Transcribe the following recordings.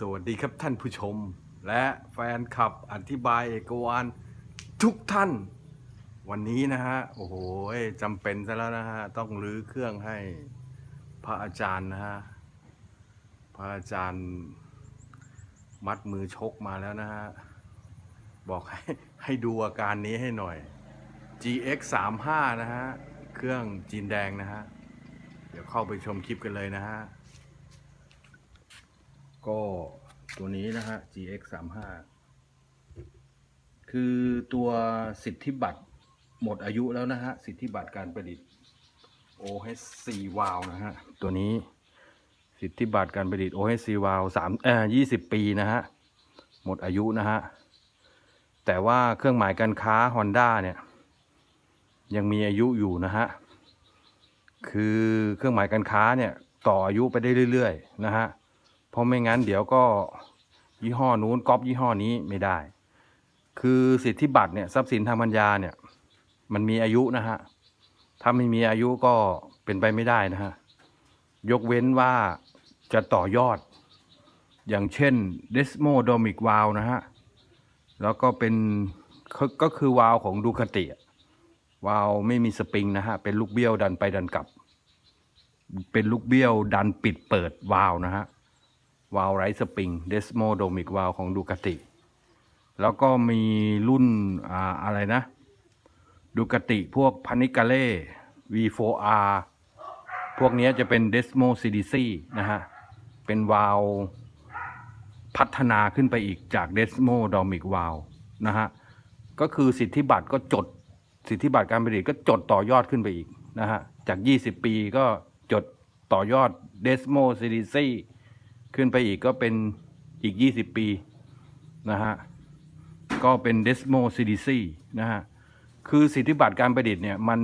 สวัสดีครับท่านผู้ชม และแฟนคลับอธิบายเอกวานทุกท่าน วันนี้นะฮะ โอ้โหจำเป็นซะแล้วนะฮะ ต้องรื้อเครื่องให้พระอาจารย์นะฮะ พระอาจารย์มัดมือชกมาแล้วนะฮะ บอกให้ให้ดูอาการนี้ให้หน่อย GX 3 5นะฮะ เครื่องจีนแดงนะฮะ เดี๋ยวเข้าไปชมคลิปกันเลยนะฮะ ก็ตัวนี้นะฮะ GX 3 5คือตัวสิทธิบัตรหมดอายุแล้วนะฮะ สิทธิบัตรการประดิษฐ์ OHC วาลนะฮะ ตัวนี้สิทธิบัตรการประดิษฐ์ OHC วาลสามเอ่อยี่สิบปีนะฮะ หมดอายุนะฮะ แต่ว่าเครื่องหมายการค้า Honda เนี่ย ยังมีอายุอยู่นะฮะ คือเครื่องหมายการค้าเนี่ย ต่ออายุไปได้เรื่อยๆ นะฮะ เพราะไม่งั้นเดี๋ยวก็ยี่ห้อนู้นก๊อปยี่ห้อนี้ไม่ได้ คือสิทธิบัตรเนี่ยทรัพย์สินทางปัญญาเนี่ยมันมีอายุนะฮะถ้าไม่มีอายุก็เป็นไปไม่ได้นะฮะยกเว้นว่าจะต่อยอด อย่างเช่น Desmodomic Valve นะฮะ แล้วก็เป็นก็คือวาลของดูคาติวาลไม่มีสปริงนะฮะ เป็นลูกเบี้ยวดันไปดันกลับ เป็นลูกเบี้ยวดันปิดเปิดวาลนะฮะ วาลไรสปริงเดสโมโดมิกวาลของดูคาติ แล้วก็มีรุ่นอ่าอะไรนะดูคาติพวกพานิกาเล่ V4R พวกนี้จะเป็น Desmo CDC นะฮะ เป็นวาลพัฒนาขึ้นไปอีกจาก Desmo Domic Valve นะฮะ ก็คือสิทธิบัตรก็จด สิทธิบัตรการผลิตก็จดต่อยอดขึ้นไปอีกนะฮะ จาก 20 ปีก็จดต่อยอด Desmo CDC ขึ้นไปอีกก็เป็นอีก 20 ปีนะฮะก็เป็น Desmo CDC นะฮะคือสิทธิบัตรการประดิษฐ์เนี่ยมัน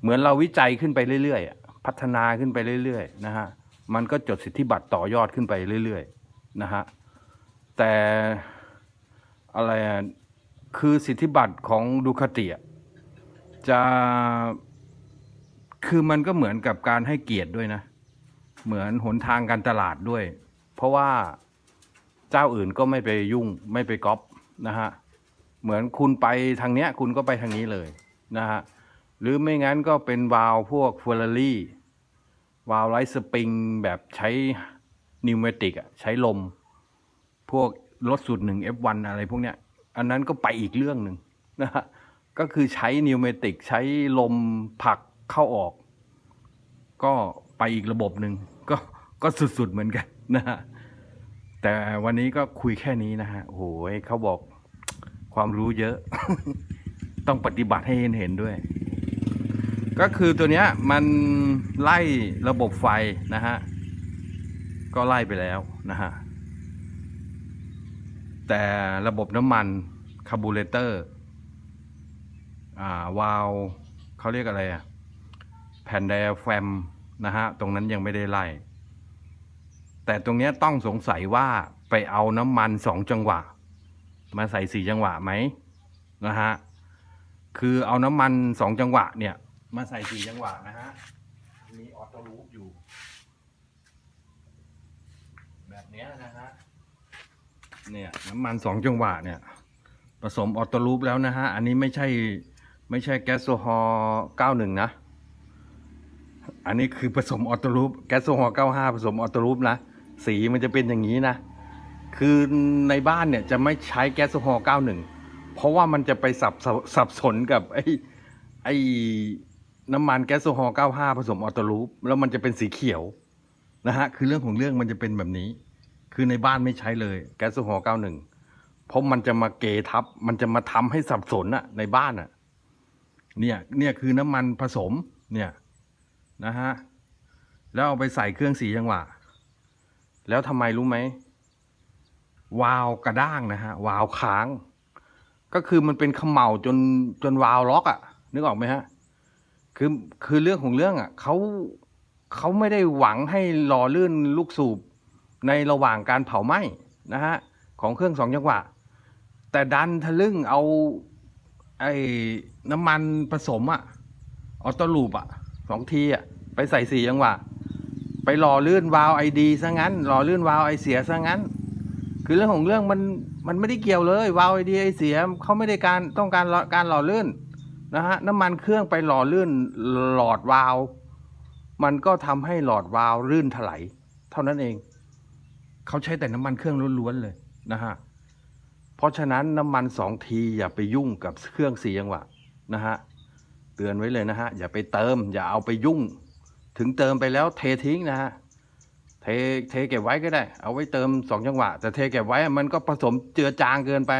เหมือนเราวิจัยขึ้นไปเรื่อยๆ พัฒนาขึ้นไปเรื่อยๆนะฮะมันก็จดสิทธิบัตรต่อยอดขึ้นไปเรื่อยๆนะฮะแต่อะไรคือสิทธิบัตรของดูคาติจะคือมันก็เหมือนกับการให้เกียรติด้วยนะ เหมือนหนทางการตลาดด้วย เพราะว่าเจ้าอื่นก็ไม่ไปยุ่งไม่ไปก๊อปนะฮะเหมือนคุณไปทางเนี้ย คุณก็ไปทางนี้เลยนะฮะหรือไม่งั้นก็เป็นวาล์วพวกเฟอร์รารี่วาล์วไลท์สปริงแบบใช้นิวเมติกอะใช้ลม พวกรถสูตรหนึ่ง F1 อะไรพวกเนี้ย อันนั้นก็ไปอีกเรื่องหนึ่งนะฮะก็คือใช้นิวเมติกใช้ลมผลักเข้าออก ก็ ไปอีกระบบหนึ่งก็ก็สุดๆเหมือนกันนะฮะแต่วันนี้ก็คุยแค่นี้นะฮะโอ้โหเขาบอกความรู้เยอะ ต้องปฏิบัติให้เห็นเห็นด้วย ก็คือตัวเนี้ยมันไล่ระบบไฟนะฮะ ก็ไล่ไปแล้วนะฮะ แต่ระบบน้ำมันคาร์บูเรเตอร์อ่าวาล์วเขาเรียกอะไรอะแผ่นไดอะแฟม นะฮะตรงนั้นยังไม่ได้ไล่ แต่ตรงนี้ต้องสงสัยว่าไปเอาน้ำมันสองจังหวะ มาใส่สี่จังหวะไหมนะฮะคือเอาน้ำมันสองจังหวะเนี่ย มาใส่สี่จังหวะนะฮะมีออโต้ลูปอยู่ แบบนี้นะฮะเนี่ยน้ำมันสองจังหวะเนี่ยผสมออโต้ลูปแล้วนะฮะ อันนี้ไม่ใช่ไม่ใช่แก๊สโซฮอล์91 นะ อันนี้คือผสมออโต้ลูปแก๊สโซฮอล์95 ผสมออโต้ลูปนะ สีมันจะเป็นอย่างนี้นะ คือในบ้านเนี่ยจะไม่ใช้แก๊สโซฮอล์91 เพราะว่ามันจะไปสับสสับสนกับไอ้ไอ้น้ำมันแก๊สโซฮอล์95 ผสมออโต้ลูปแล้วมันจะเป็นสีเขียวนะฮะ คือเรื่องของเรื่องมันจะเป็นแบบนี้ คือในบ้านไม่ใช้เลยแก๊สโซฮอล์91 เพราะมันจะมาเกทับ มันจะมาทำให้สับสนอะในบ้านอะเนี่ย เนี่ยคือน้ำมันผสม เนี่ย นะฮะ แล้วเอาไปใส่เครื่องสีจังหวะ แล้วทำไมรู้ไหม วาวกระด้างนะฮะ วาวค้าง ก็คือมันเป็นขม่าจนจนวาวล็อกอะนึกออกไหมฮะ คือคือเรื่องของเรื่องอะเขาเขาไม่ได้หวังให้หล่อลื่นลูกสูบในระหว่างการเผาไหม้นะฮะ ของเครื่องสองจังหวะ แต่ดันทะลึ่งเอาไอ้น้ำมันผสมอะออโต้ลูปอะ สองทีอะไปใส่สี่จังหวะ ไปหล่อลื่นวาล์วไอดีซะงั้น หล่อลื่นวาล์วไอเสียซะงั้น คือเรื่องของเรื่องมันมันไม่ได้เกี่ยวเลยวาล์วไอดีไอเสียเขาไม่ได้การต้องการการหล่อลื่นนะฮะน้ำมันเครื่องไปหล่อลื่นหลอดวาล์วมันก็ทำให้หลอดวาล์วลื่นถลายเท่านั้นเอง เขาใช้แต่น้ำมันเครื่องล้วนๆเลยนะฮะเพราะฉะนั้นน้ำมันสองทีอย่าไปยุ่งกับเครื่องสี่จังหวะนะฮะ เตือนไว้เลยนะฮะ อย่าไปเติม อย่าเอาไปยุ่ง ถึงเติมไปแล้วเททิ้งนะฮะ เทเทเก็บไว้ก็ได้ เอาไว้เติมสองจังหวะ แต่เทเก็บไว้มันก็ผสมเจือจางเกินไป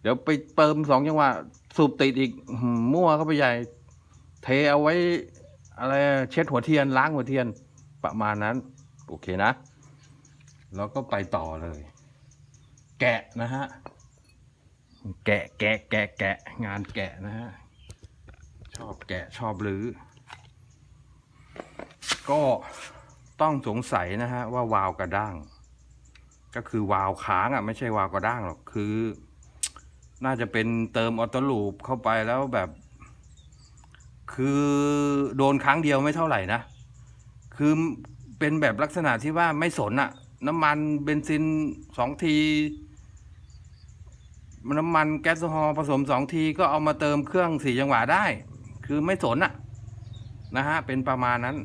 เดี๋ยวไปเติมสองจังหวะ สูบติดอีกมั่วเข้าไปใหญ่ เทเอาไว้อะไรเช็ดหัวเทียนล้างหัวเทียนประมาณนั้น โอเคนะ แล้วก็ไปต่อเลย แกะนะฮะ แกะแกะแกะแกะงานแกะนะฮะ ชอบแกะชอบรื้อ ก็ต้องสงสัยนะฮะว่าวาวกระด้าง ก็คือวาวค้างอะไม่ใช่วาวกระด้างหรอกคือ น่าจะเป็นเติมออโต้ลูปเข้าไปแล้วแบบ คือโดนครั้งเดียวไม่เท่าไหร่นะ คือเป็นแบบลักษณะที่ว่าไม่สนอะน้ำมันเบนซินสองทีน้ำมันแก๊สโซฮอล์ผสมสองทีก็เอามาเติมเครื่องสี่จังหวะได้ คือไม่สนอะนะฮะเป็นประมาณนั้น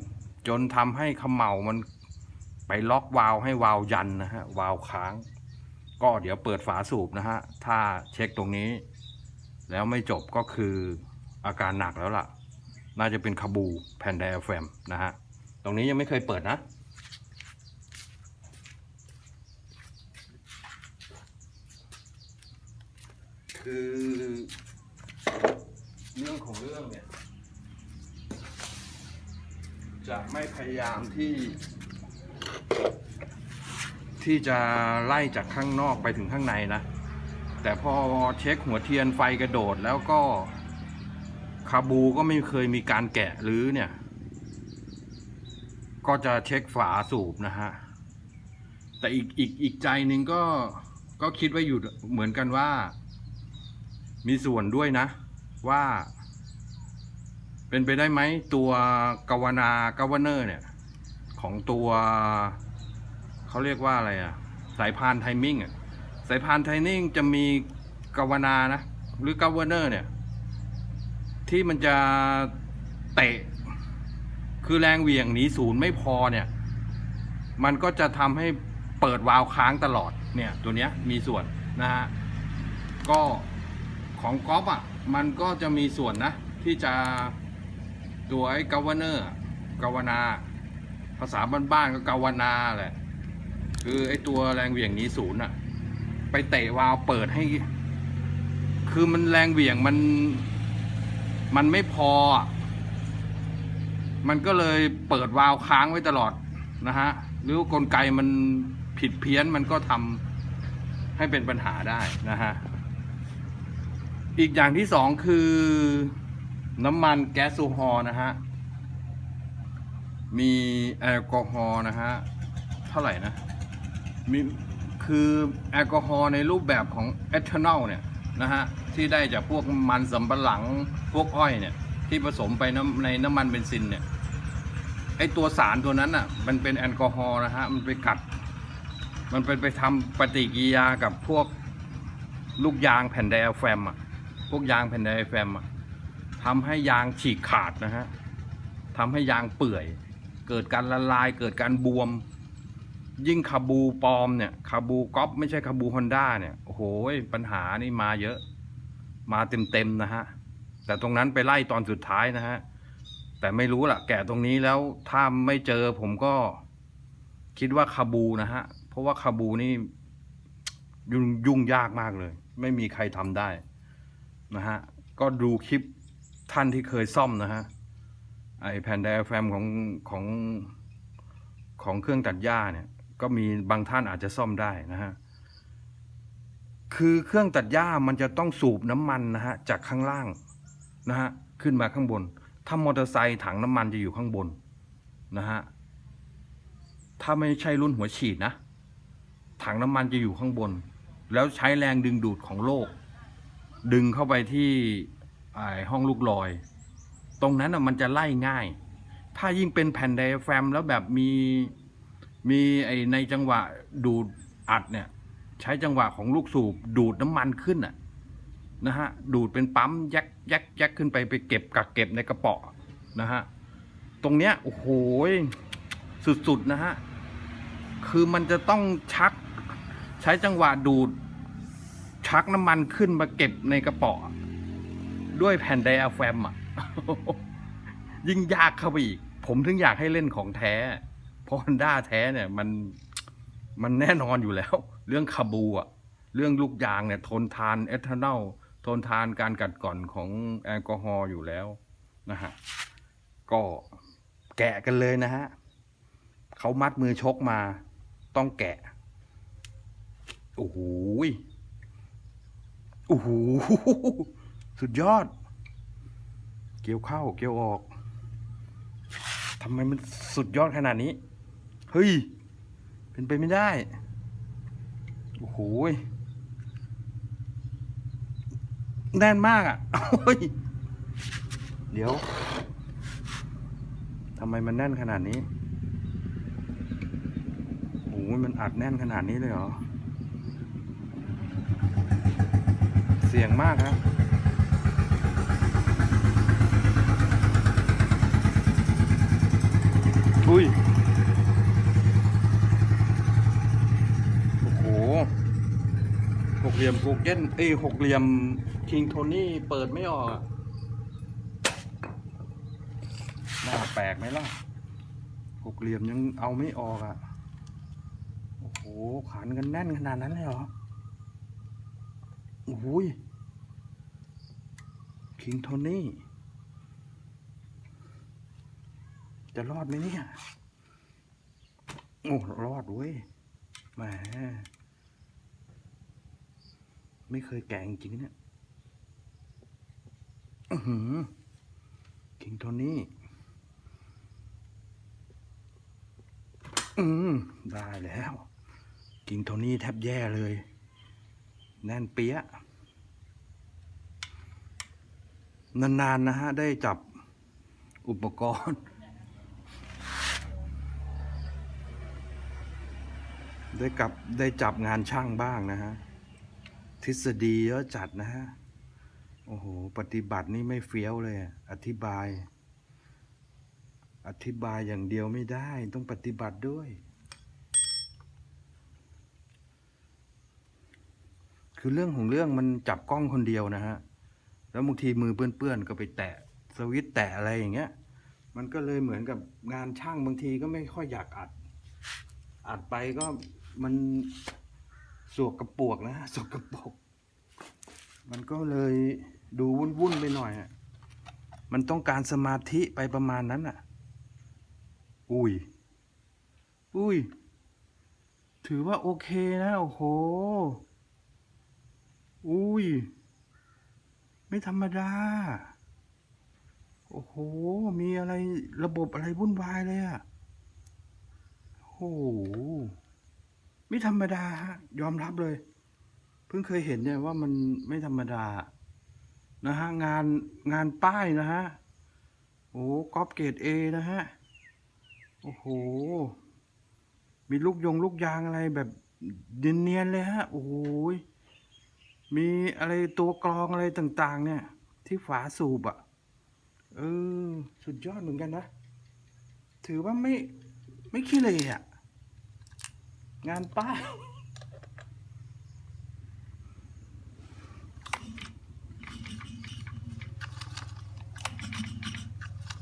จนทำให้ขมเหลามันไปล็อกวาล์วให้วาล์วยันนะฮะวาล์วค้าง ก็เดี๋ยวเปิดฝาสูบนะฮะถ้าเช็คตรงนี้ แล้วไม่จบก็คืออาการหนักแล้วล่ะ น่าจะเป็นคาบูแผ่นไดอะแฟมนะฮะตรงนี้ยังไม่เคยเปิดนะคือเรื่องของเรื่องเนี่ย จะไม่พยายามที่ ที่จะไล่จากข้างนอกไปถึงข้างในนะ แต่พอเช็คหัวเทียนไฟกระโดดแล้วก็คาบูก็ไม่เคยมีการแกะหรือเนี่ย ก็จะเช็คฝาสูบนะฮะ แต่อีกอีกอีกใจหนึ่งก็ก็คิดไว้อยู่เหมือนกันว่า มีส่วนด้วยนะ ว่า เป็นไปได้ไหมตัวกาวนากาวเนอร์เนี่ย ของตัวเขาเรียกว่าอะไรอะสายพานไทมิ่งอะสายพานไทมิ่งจะมีกาวนานะ หรือกาวเนอร์เนี่ย ที่มันจะเตะ คือแรงเหวี่ยงหนีศูนย์ไม่พอเนี่ย มันก็จะทำให้เปิดวาล์วค้างตลอดเนี่ย ตัวเนี้ยมีส่วนนะฮะก็ของก๊อฟอะ มันก็จะมีส่วนนะ ที่จะ ตัวไอ้กาวเนอร์กาวนา ภาษาบ้านๆก็กาวนาแหละ คือไอ้ตัวแรงเหวี่ยงนี้ศูนย์อะไปเตะวาล์วเปิดให้ คือมันแรงเหวี่ยงมันมันไม่พอ มันก็เลยเปิดวาล์วค้างไว้ตลอดนะฮะ หรือกลไกมันผิดเพี้ยนมันก็ทำให้เป็นปัญหาได้นะฮะ อีกอย่างที่สองคือ น้ำมันแก๊สโซฮอล์นะฮะ มีแอลกอฮอล์นะฮะ เท่าไหร่นะ มีคือแอลกอฮอล์ในรูปแบบของเอทานอลเนี่ยนะฮะ ที่ได้จากพวกมันสำปะหลังพวกอ้อยเนี่ย ที่ผสมไปในน้ำมันเบนซินเนี่ยไอตัวสารตัวนั้นอะมันเป็นแอลกอฮอล์นะฮะ มันไปกัด มันเป็นไปทำปฏิกิริยากับพวกลูกยางแผ่นไดอะแฟมอะ พวกยางแผ่นไดอะแฟมอะ ทำให้ยางฉีกขาดนะฮะทำให้ยางเปื่อย เกิดการละลาย เกิดการบวม ยิ่งคาบูปลอมเนี่ยคาบูก๊อปไม่ใช่คาบูฮอนด้าเนี่ยโอ้โหปัญหานี่มาเยอะ มาเต็มๆนะฮะ แต่ตรงนั้นไปไล่ตอนสุดท้ายนะฮะ แต่ไม่รู้ล่ะ แกะตรงนี้แล้วถ้าไม่เจอผมก็คิดว่าคาบูนะฮะ เพราะว่าคาบูนี่ยุ่งยุ่งยากมากเลย ไม่มีใครทำได้นะฮะ ก็ดูคลิป ท่านที่เคยซ่อมนะฮะไอแผ่นไดอะแฟมของของของเครื่องตัดหญ้าเนี่ยก็มีบางท่านอาจจะซ่อมได้นะฮะคือเครื่องตัดหญ้ามันจะต้องสูบน้ำมันนะฮะจากข้างล่างนะฮะขึ้นมาข้างบน ถ้ามอเตอร์ไซค์ถังน้ำมันจะอยู่ข้างบนนะฮะถ้าไม่ใช่รุ่นหัวฉีดนะ ถังน้ำมันจะอยู่ข้างบน แล้วใช้แรงดึงดูดของโลก ดึงเข้าไปที่ ห้องลูกลอย ตรงนั้นอะมันจะไล่ง่าย ถ้ายิ่งเป็นแผ่นไดอะแฟรมแล้วแบบมีมีไอในจังหวะดูดอัดเนี่ยใช้จังหวะของลูกสูบดูดน้ำมันขึ้นอะนะฮะดูดเป็นปั๊มยักยักยักขึ้นไปไปเก็บกักเก็บในกระป๋อนะฮะตรงเนี้ยโอ้โหสุดๆนะฮะคือมันจะต้องชักใช้จังหวะดูดชักน้ำมันขึ้นมาเก็บในกระป๋อ ด้วยแผ่นไดอะแฟมอะ ยิ่งยากเข้าไปอีก ผมถึงอยากให้เล่นของแท้ เพราะฮอนด้าแท้เนี่ย มันมันแน่นอนอยู่แล้ว เรื่องคาบูอะ เรื่องลูกยางเนี่ย ทนทานเอทานอลทนทานการกัดกร่อนของแอลกอฮอล์อยู่แล้วนะฮะ ก็แกะกันเลยนะฮะเขามัดมือชกมาต้องแกะ โอ้โหยโอ้โห สุดยอด เกี่ยวเข้า เกี่ยวออกทำไมมันสุดยอดขนาดนี้ เฮ้ย เป็นไปไม่ได้ โอ้โหแน่นมากอะเดี๋ยวทำไมมันแน่นขนาดนี้โอ้โหมันอัดแน่นขนาดนี้เลยเหรอ เสี่ยงมากครั อุ้ย โอ้โหหกเหลี่ยมโกเก้นเอ้หกเหลี่ยมคิงโทนี่เปิดไม่ออกน่าแปลกไหมล่ะ หกเหลี่ยมยังเอาไม่ออกอะ โอ้โหขันกันแน่นขนาดนั้นเลยเหรอโอ้โหคิงโทนี่ จะรอดไหมเนี่ย โอ้ รอดเว้ยแหมไม่เคยแกะจริงเนี่ยอือหือคิงโทนี่อืมได้แล้วคิงโทนี่แทบแย่เลย แน่นเปี้ยะนานๆนะฮะ ได้จับอุปกรณ์ ได้กับได้จับงานช่างบ้างนะฮะ ทฤษฎีเยอะจัดนะฮะ โอ้โห ปฏิบัตินี่ไม่เฟี้ยวเลย อธิบาย อธิบายอย่างเดียวไม่ได้ ต้องปฏิบัติด้วย คือเรื่องของเรื่องมันจับกล้องคนเดียวนะฮะ แล้วบางทีมือเปื้อนๆก็ไปแตะสวิตช์แตะอะไรอย่างเงี้ย มันก็เลยเหมือนกับงานช่างบางทีก็ไม่ค่อยอยากอัดอัดไปก็ มันสวกกระปวกนะสวกกระปวกมันก็เลยดูวุ่นๆไปหน่อยอะมันต้องการสมาธิไปประมาณนั้นอะ อุ้ย อุ้ย ถือว่าโอเคนะ โอ้โห อุ้ย ไม่ธรรมดา โอ้โห มีอะไรระบบอะไรวุ่นวายเลยอะโอ้โห ไม่ธรรมดาฮะยอมรับเลย เพิ่งเคยเห็นเนี่ยว่ามันไม่ธรรมดา นะฮะ งานงานป้ายนะฮะ โอ้กอล์ฟเกรดเอนะฮะ โอ้โห มีลูกยงลูกยางอะไรแบบเนียนๆเลยฮะ โอ้โหมีอะไรตัวกรองอะไรต่างๆ เนี่ย ที่ฝาสูบอะ่ะ เออ สุดยอดเหมือนกันนะ ถือว่าไม่ไม่ขี้เลยอะ่ะ งานป้า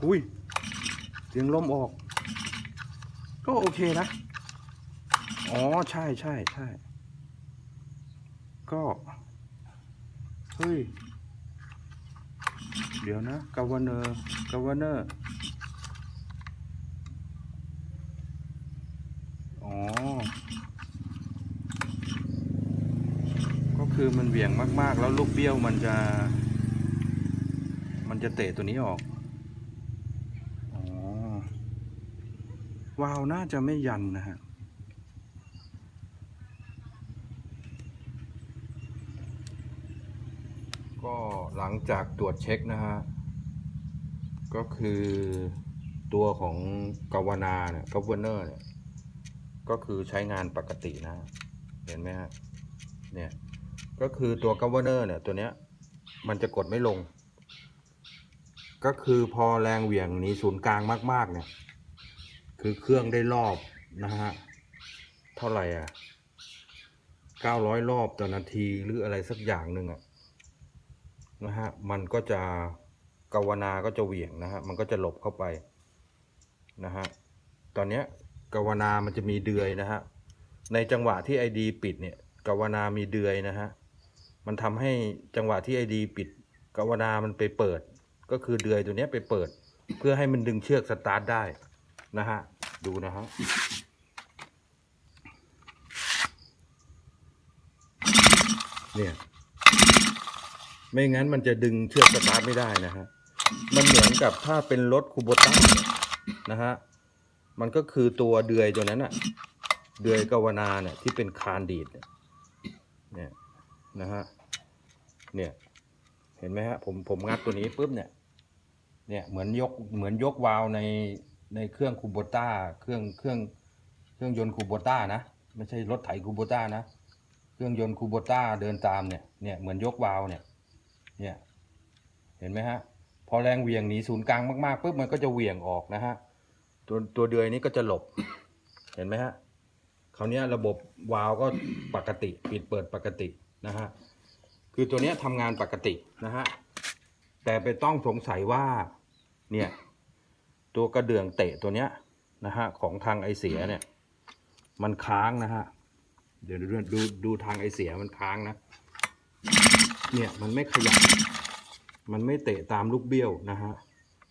อุ้ย เสียงลมออก ก็โอเคนะ อ๋อ ใช่ใช่ใช่ ก็ เฮ้ย เดี๋ยวนะกาวเนอร์กาวเนอร์อ๋อ ก็ คือมันเหวี่ยงมากๆ แล้วลูกเบี้ยวมันจะ มันจะเตะตัวนี้ออกอ๋อวาล์วน่าจะไม่ยันนะฮะก็หลังจากตรวจเช็คนะฮะ ก็คือตัวของกาวนาเนี่ยกาวเนอร์เนี่ย ก็คือใช้งานปกตินะ เห็นไหมฮะ เนี่ย ก็คือตัวกาวเนอร์เนี่ยตัวเนี้ยมันจะกดไม่ลง ก็คือพอแรงเหวี่ยงหนีศูนย์กลางมาก ๆ เนี่ย คือเครื่องได้รอบนะฮะ เท่าไหร่อะเก้าร้อยรอบต่อนาทีหรืออะไรสักอย่างหนึ่งอะนะฮะ มันก็จะกาวนาก็จะเหวี่ยงนะฮะ มันก็จะหลบเข้าไปนะฮะ ตอนเนี้ยกาวนามันจะมีเดือยนะฮะ ในจังหวะที่ไอดีปิดเนี่ยกาวนามีเดือยนะฮะ มันทำให้จังหวะที่ไอดีปิดกาวนามันไปเปิด ก็คือเดือยตัวนี้ไปเปิด เพื่อให้มันดึงเชือกสตาร์ทได้นะฮะ ดูนะฮะเนี่ยไม่งั้นมันจะดึงเชือกสตาร์ทไม่ได้นะฮะ มันเหมือนกับถ้าเป็นรถคูโบต้านะฮะ มันก็คือตัวเดือยตัวนั้นอะเดือยกาวนาเนี่ยที่เป็นคานดีดเนี่ย นะฮะเนี่ยเห็นไหมฮะผมผมงัดตัวนี้ปุ๊บเนี่ยเนี่ยเหมือนยกเหมือนยกวาล์วในในเครื่องคูโบต้าเครื่องเครื่องเครื่องยนต์คูโบต้านะไม่ใช่รถไถคูโบต้านะเครื่องยนต์คูโบต้าเดินตามเนี่ยเนี่ยเหมือนยกวาล์วเนี่ยเนี่ยเห็นไหมฮะพอแรงเหวี่ยงหนีศูนย์กลางมากๆปุ๊บมันก็จะเหวี่ยงออกนะฮะตัวตัวเดือยนี้ก็จะหลบ เห็นไหมฮะคราวนี้ระบบวาล์วก็ปกติ ปิดเปิดปกติ นะฮะคือตัวนี้ทำงานปกตินะฮะแต่ไปต้องสงสัยว่าเนี่ยตัวกระเดื่องเตะตัวเนี้ยนะฮะของทางไอเสียเนี่ย มันค้างนะฮะเดี๋ยวดูดูดูทางไอเสียมันค้างนะ เนี่ยมันไม่ขยับ มันไม่เตะตามลูกเบี้ยวนะฮะ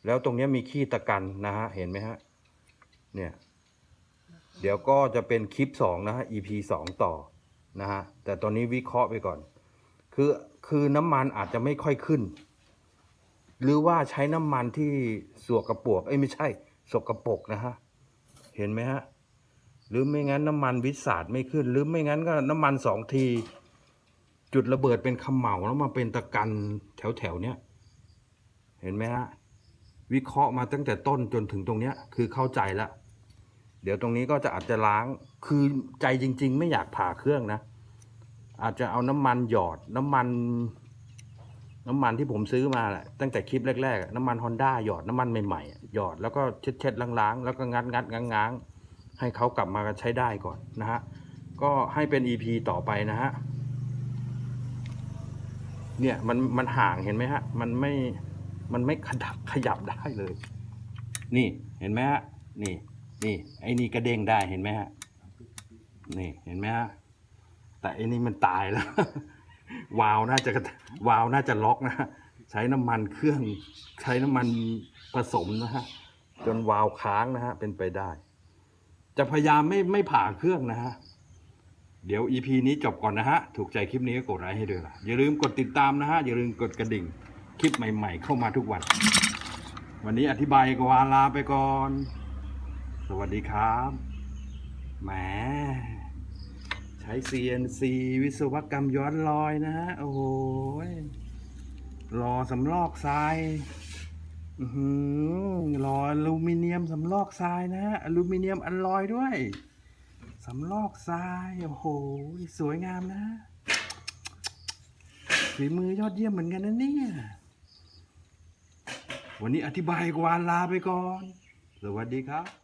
แล้วตรงนี้มีขี้ตะกันนะฮะเห็นไหมฮะเนี่ย เดี๋ยวก็จะเป็นคลิปสองนะฮะ EP สองต่อ นะฮะแต่ตอนนี้วิเคราะห์ไปก่อน คือคือน้ำมันอาจจะไม่ค่อยขึ้น หรือว่าใช้น้ำมันที่สวกกระปวกเอ้ยไม่ใช่สกกระปรกนะฮะเห็นไหมฮะหรือไม่งั้นน้ำมันวิสาดไม่ขึ้น หรือไม่งั้นก็น้ำมันสองที จุดระเบิดเป็นขมเหลาแล้วมาเป็นตะกันแถวแถวๆเนี้ยเห็นไหมฮะวิเคราะห์มาตั้งแต่ต้นจนถึงตรงเนี้ยคือเข้าใจแล้ว เดี๋ยวตรงนี้ก็จะอาจจะล้าง คือใจจริง ๆ ไม่อยากผ่าเครื่องนะ อาจจะเอาน้ำมันหยอดน้ำมัน น้ำมันที่ผมซื้อมาแหละตั้งแต่คลิปแรกๆ น้ำมันฮอนด้าหยอดน้ำมันใหม่ๆหยอดแล้วก็เช็ดๆล้างๆ แล้วก็งัดงัดง้างง้างให้เขากลับมาใช้ได้ก่อนนะฮะ ก็ให้เป็น EP ต่อไปนะฮะ เนี่ยมันมันห่างเห็นไหมฮะ มันไม่ มันไม่ขยับขยับได้เลย นี่เห็นไหมฮะ นี่ นี่ไอ้นี่กระเด้งได้เห็นไหมฮะนี่เห็นไหมฮะแต่ไอ้นี่มันตายแล้ว วาวน่าจะวาวน่าจะล็อกนะฮะใช้น้ำมันเครื่องใช้น้ำมันผสมนะฮะจนวาล์วค้างนะฮะเป็นไปได้ จะพยายามไม่ไม่ผ่าเครื่องนะฮะเดี๋ยว EP นี้จบก่อนนะฮะ ถูกใจคลิปนี้ก็กดไลค์ให้ด้วยล่ะอย่าลืมกดติดตามนะฮะ อย่าลืมกดกระดิ่ง คลิปใหม่ๆ เข้ามาทุกวัน วันนี้อธิบายกวาลาไปก่อน สวัสดีครับแหมใช้ CNC วิศวกรรมย้อนรอยนะฮะ โอ้โหรอสำลอกทรายอืออรออลูมิเนียมสำลอกทรายนะฮะอลูมิเนียมอัลลอยด้วยสำลอกทรายโอ้โหสวยงามนะฝีมือยอดเยี่ยมเหมือนกันนะเนี่ย วันนี้อธิบายกวานลาไปก่อน สวัสดีครับ